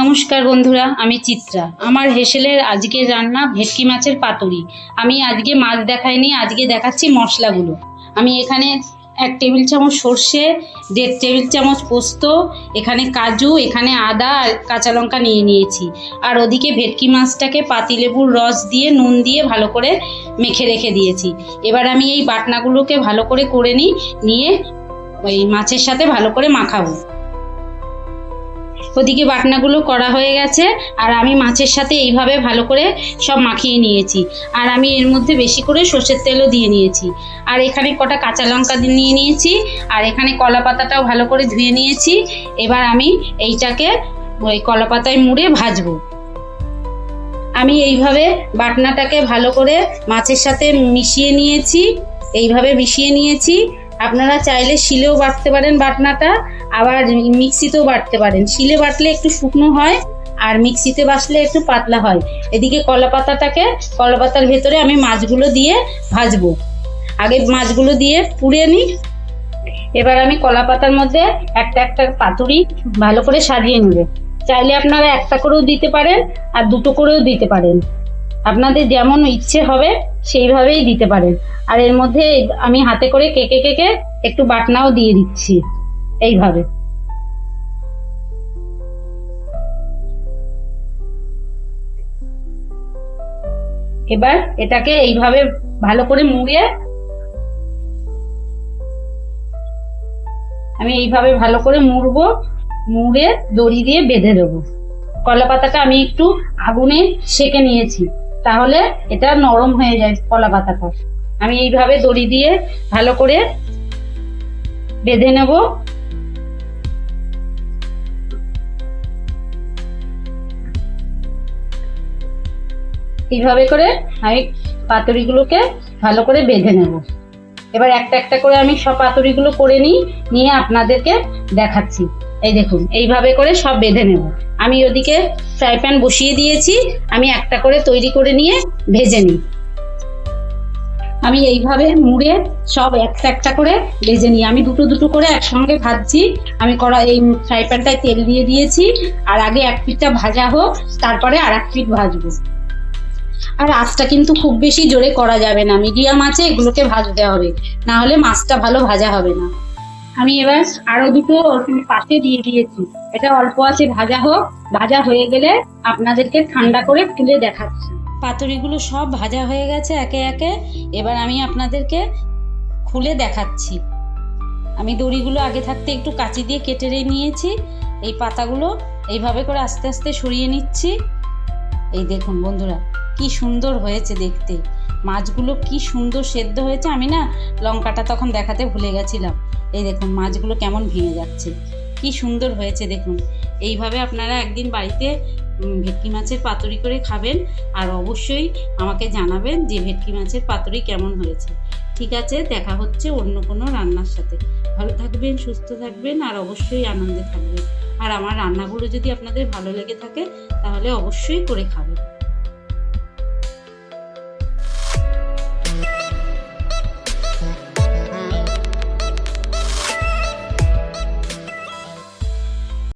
নমস্কার বন্ধুরা, আমি চিত্রা। আমার হেসেলের আজকে রান্না ভেটকি মাছের পাতুরি। আমি আজকে মাছ দেখাইনি, আজকে দেখাচ্ছি মশলাগুলো। আমি এখানে এক টেবিল চামচ সর্ষে, দেড় টেবিল চামচ পোস্ত, এখানে কাজু, এখানে আদা আর কাঁচা লঙ্কা নিয়ে নিয়েছি। আর ওদিকে ভেটকি মাছটাকে পাতিলেবুর রস দিয়ে, নুন দিয়ে ভালো করে মেখে রেখে দিয়েছি। এবার আমি এই বাটনাগুলোকে ভালো করে করে নিই, নিয়ে ওই মাছের সাথে ভালো করে মাখাবো। ওদিকে বাটনাগুলো করা হয়ে গেছে, আর আমি মাছের সাথে এইভাবে ভালো করে সব মাখিয়ে নিয়েছি। আর আমি এর মধ্যে বেশি করে সর্ষের তেলও দিয়ে নিয়েছি। আর এখানে কটা কাঁচা লঙ্কা নিয়ে নিয়েছি, আর এখানে কলা পাতাটাও ভালো করে ধুয়ে নিয়েছি। এবার আমি এইটাকে ওই কলা পাতায় মুড়ে ভাজবো। আমি এইভাবে বাটনাটাকে ভালো করে মাছের সাথে মিশিয়ে নিয়েছি, এইভাবে মিশিয়ে নিয়েছি। আপনারা চাইলে শিলেও বাটতে পারেন বাটনাটা, আবার মিক্সিতেও বাটতে পারেন। শিলে বাটলে একটু শুকনো হয়, আর মিক্সিতে বাসলে একটু পাতলা হয়। এদিকে কলা পাতাটাকে কলা পাতার ভেতরে আমি মাছগুলো দিয়ে ভাজবো। আগে মাছগুলো দিয়ে পুড়িয়ে নিই। এবার আমি কলা পাতার মধ্যে একটা একটা পাতুরি ভালো করে সাজিয়ে নেব। চাইলে আপনারা একটা করেও দিতে পারেন, আর দুটো করেও দিতে পারেন। আপনাদের যেমন ইচ্ছে হবে, সেইভাবেই দিতে পারেন। আর এর মধ্যে আমি হাতে করে কেকে কেকে একটু বাটনাও দিয়ে দিচ্ছি, এইভাবে। এবার এটাকে এইভাবে ভালো করে মুড়িয়ে আমি এইভাবে ভালো করে মুড়বো, মুড়ে দড়ি দিয়ে বেঁধে দেবো। কলা পাতাটা আমি একটু আগুনে সেকে নিয়েছি। তাহলে এটা নরম হয়ে যায় কলা পাতা পাতাটা। আমি এইভাবে দড়ি দিয়ে ভালো করে বেঁধে নেব। এইভাবে করে আমি পাতুরিগুলোকে ভালো করে বেঁধে নেব। এবার একটা একটা করে আমি সব পাতুরিগুলো করে নিই, নিয়ে আপনাদেরকে দেখাচ্ছি। এই দেখুন, এইভাবে করে সব বেঁধে নেব। আমি ওদিকে ফ্রাই প্যান বসিয়ে দিয়েছি, আমি একটা করে তৈরি করে নিয়ে ভেজে নিই। আমি এইভাবে মুড়ে সব একটা একটা করে ভেজে নিই। আমি দুটো দুটো করে একসঙ্গে ভাজছি। আমি কড়া, এই ফ্রাই প্যানটায় তেল দিয়ে দিয়েছি। আর আগে এক পিঠটা ভাজা হোক, তারপরে আর এক পিঠ ভাজবো। আর আঁচটা কিন্তু খুব বেশি জোরে করা যাবে না। মিডিয়াম আছে এগুলোকে ভাজতে হবে। না হলে মাছটা ভালো ভাজা হবে না। আমি এবার আরও দুটো পাশে দিয়ে দিয়েছি। এটা অল্প আছে, ভাজা হোক, ভাজা হয়ে গেলে আপনাদেরকে ঠান্ডা করে তুলে দেখাচ্ছি। পাতুরিগুলো সব ভাজা হয়ে গেছে একে একে। এবার আমি আপনাদেরকে খুলে দেখাচ্ছি। আমি দড়িগুলো আগে থাকতে একটু কাঁচি দিয়ে কেটে নিয়েছি। এই পাতাগুলো এইভাবে করে আস্তে আস্তে সরিয়ে নিচ্ছি। এই দেখুন বন্ধুরা, কি সুন্দর হয়েছে দেখতে। মাছগুলো কি সুন্দর সেদ্ধ হয়েছে, আমি না লঙ্কাটা তখন দেখাতে ভুলে গেছিলাম। এই দেখুন, মাছগুলো কেমন ভেঙে যাচ্ছে, কি সুন্দর হয়েছে দেখুন। এইভাবে আপনারা একদিন বাড়িতে ভেটকি মাছের পাতুরি করে খাবেন আর অবশ্যই আমাকে জানাবেন যে ভেটকি মাছের পাতুরি কেমন হয়েছে। ঠিক আছে, দেখা হচ্ছে অন্য কোনো রান্নার সাথে। ভালো থাকবেন, সুস্থ থাকবেন আর অবশ্যই আনন্দে থাকবেন। আর আমার রান্নাগুলো যদি আপনাদের ভালো লেগে থাকে, তাহলে অবশ্যই করে খাবেন।